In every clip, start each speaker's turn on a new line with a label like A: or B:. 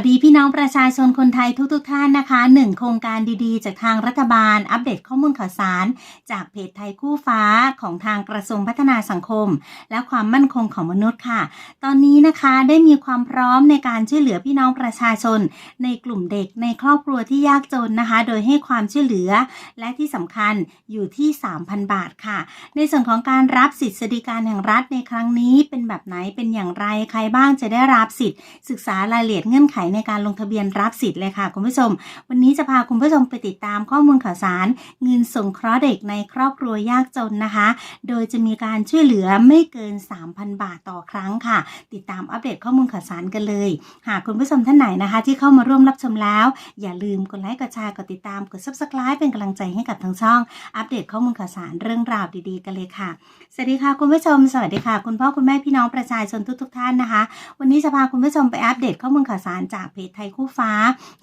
A: วัสดีพี่น้องประชาชนคนไทยทุกๆทท่านนะคะหนึ่งโครงการดีๆ จากทางรัฐบาล อัปเดตข้อมูลข่าวสาร จากเพจไทยคู่ฟ้าของทางกระทรวงพัฒนาสังคม และความมั่นคงของมนุษย์ค่ะ ตอนนี้นะคะได้มีความพร้อมในการช่วยเหลือพี่น้องประชาชน ในกลุ่มเด็กในครอบครัวที่ยากจนนะคะ โดยให้ความช่วยเหลือ และที่สำคัญอยู่ที่ 3,000 บาทค่ะ ในส่วนของการรับสิทธิสวัสดิการแห่งรัฐในครั้งนี้เป็นแบบไหนเป็นอย่างไรใครบ้างจะได้รับสิทธิ์ศึกษารายละเอียดเงื่อนไขในการลงทะเบียนรับสิทธิ์เลยค่ะคุณผู้ชม วันนี้จะพาคุณผู้ชมไปติดตามข้อมูลข่าวสาร เงินสงเคราะห์เด็กในครอบครัวยากจนนะคะ โดยจะมีการช่วยเหลือไม่เกิน 3,000 บาทต่อครั้งค่ะ ติดตามอัปเดตข้อมูลข่าวสารกันเลย หากคุณผู้ชมท่านไหนนะคะ ที่เข้ามาร่วมรับชมแล้ว อย่าลืมกดไลค์กดแชร์กดติดตามกด subscribe เป็นกำลังใจให้กับทางช่อง อัปเดตข้อมูลข่าวสารเรื่องราวดีๆ กันเลยค่ะสวัสดีค่ะคุณผู้ชมสวัสดีค่ะ คุณพ่อคุณแม่พี่น้องประชาชนทุกๆท่านนะคะ วันนี้จะพาคุณผู้ชมไปอัปเดตข้อมูลข่าวสารจากเพจไทยคู่ฟ้า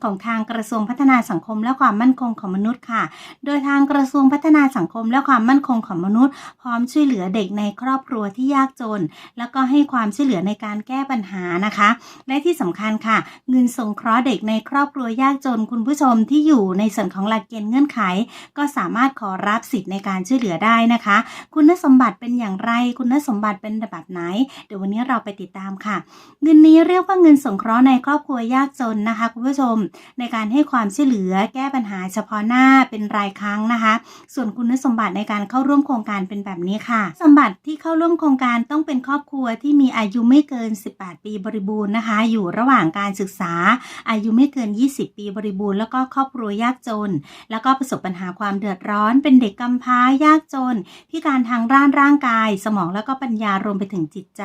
A: ของทางกระทรวงพัฒนาสังคมและความมั่นคงของมนุษย์ค่ะ โดยทางกระทรวงพัฒนาสังคมและความมั่นคงของมนุษย์ พร้อมช่วยเหลือเด็กในครอบครัวที่ยากจน แล้วก็ให้ความช่วยเหลือในการแก้ปัญหานะคะ และที่สำคัญค่ะ เงินสงเคราะห์เด็กในครอบครัวยากจนคุณผู้ชมที่อยู่ในส่วนของหลักเกณฑ์เงื่อนไข ก็สามารถขอรับสิทธิ์ในการช่วยเหลือได้นะคะ คุณสมบัติเป็นอย่างไร คุณสมบัติเป็นแบบไหน เดี๋ยววันนี้เราไปติดตามค่ะ เงินนี้เรียกว่าเงินสงเคราะห์ในครอบครัวยากจนนะคะคุณผู้ชม ในการให้ความช่วยเหลือแก้ปัญหาเฉพาะหน้าเป็นรายครั้งนะคะ ส่วนคุณสมบัติในการเข้าร่วมโครงการเป็นแบบนี้ค่ะ สมบัติที่เข้าร่วมโครงการต้องเป็นครอบครัวที่มีอายุไม่เกิน 18 ปีบริบูรณ์นะคะ อยู่ระหว่างการศึกษา อายุไม่เกิน 20 ปีบริบูรณ์แล้วก็ครอบครัวยากจน แล้วก็ประสบปัญหาความเดือดร้อน เป็นเด็กกำพร้ายากจน พิการทางร่างร่างกาย สมองแล้วก็ปัญญารวมไปถึงจิตใจ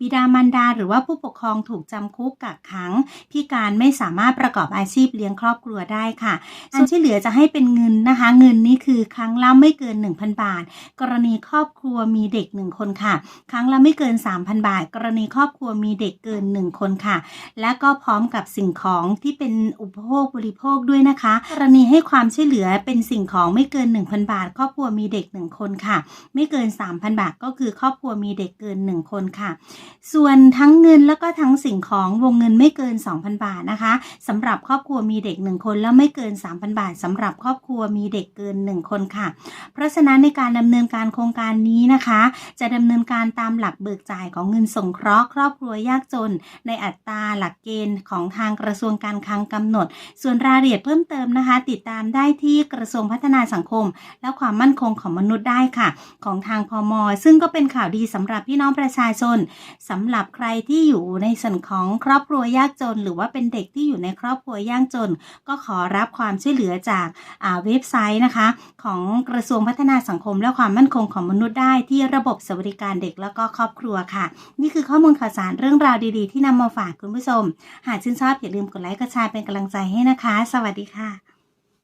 A: บิดามารดาหรือว่าผู้ปกครองถูกจำคุกกักขังพิการไม่สามารถประกอบอาชีพเลี้ยงครอบครัวได้ค่ะการช่วยเหลือจะให้เป็นเงินนะคะ เงินนี้คือครั้งละไม่เกิน 1,000 บาท กรณีครอบครัวมีเด็ก 1 คนค่ะ ครั้งละไม่เกิน 3,000 บาท กรณีครอบครัวมีเด็กเกิน 1 คนค่ะ และก็พร้อมกับสิ่งของที่เป็นอุปโภคบริโภคด้วยนะคะ กรณีให้ความช่วยเหลือเป็นสิ่งของไม่เกิน 1,000 บาท ครอบครัวมีเด็ก 1 คนค่ะ ไม่เกิน 3,000 บาท ก็คือครอบครัวมีเด็กเกิน 1 คนค่ะ ส่วนทั้งเงินแล้วก็ทั้งสิ่งของวงเงินไม่เกิน2,000 บาทนะคะสำหรับครอบครัวมีเด็ก 1 คนแล้วไม่เกิน 3,000 บาทสำหรับครอบครัวมีเด็กเกิน 1 คนค่ะ เพราะฉะนั้นในการดำเนินการโครงการนี้นะคะ จะดำเนินการตามหลักเบิกจ่ายของเงินสงเคราะห์ครอบครัวยากจน ในอัตราหลักเกณฑ์ของทางกระทรวงการคลังกำหนด ส่วนรายละเอียดเพิ่มเติมนะคะ ติดตามได้ที่กระทรวงพัฒนาสังคม และความมั่นคงของมนุษย์ได้ค่ะ ของทางพมซึ่งก็เป็นข่าวดีสำหรับพี่น้องประชาชนสำหรับใครที่อยู่ในส่วนของครอบครัวยากจนหรือว่าเป็นเด็กที่อยู่ในครอบครัวยากจน ก็ขอรับความช่วยเหลือจากเว็บไซต์นะคะ ของกระทรวงพัฒนาสังคม และความมั่นคงของมนุษย์ได้ที่ระบบสวัสดิการเด็กแล้วก็ครอบครัวค่ะ นี่คือข้อมูลข่าวสารเรื่องราวดีๆ ที่นำมาฝากคุณผู้ชม หากชื่นชอบอย่าลืมกดไลค์กดแชร์เป็นกำลังใจให้นะคะ สวัสดีค่ะ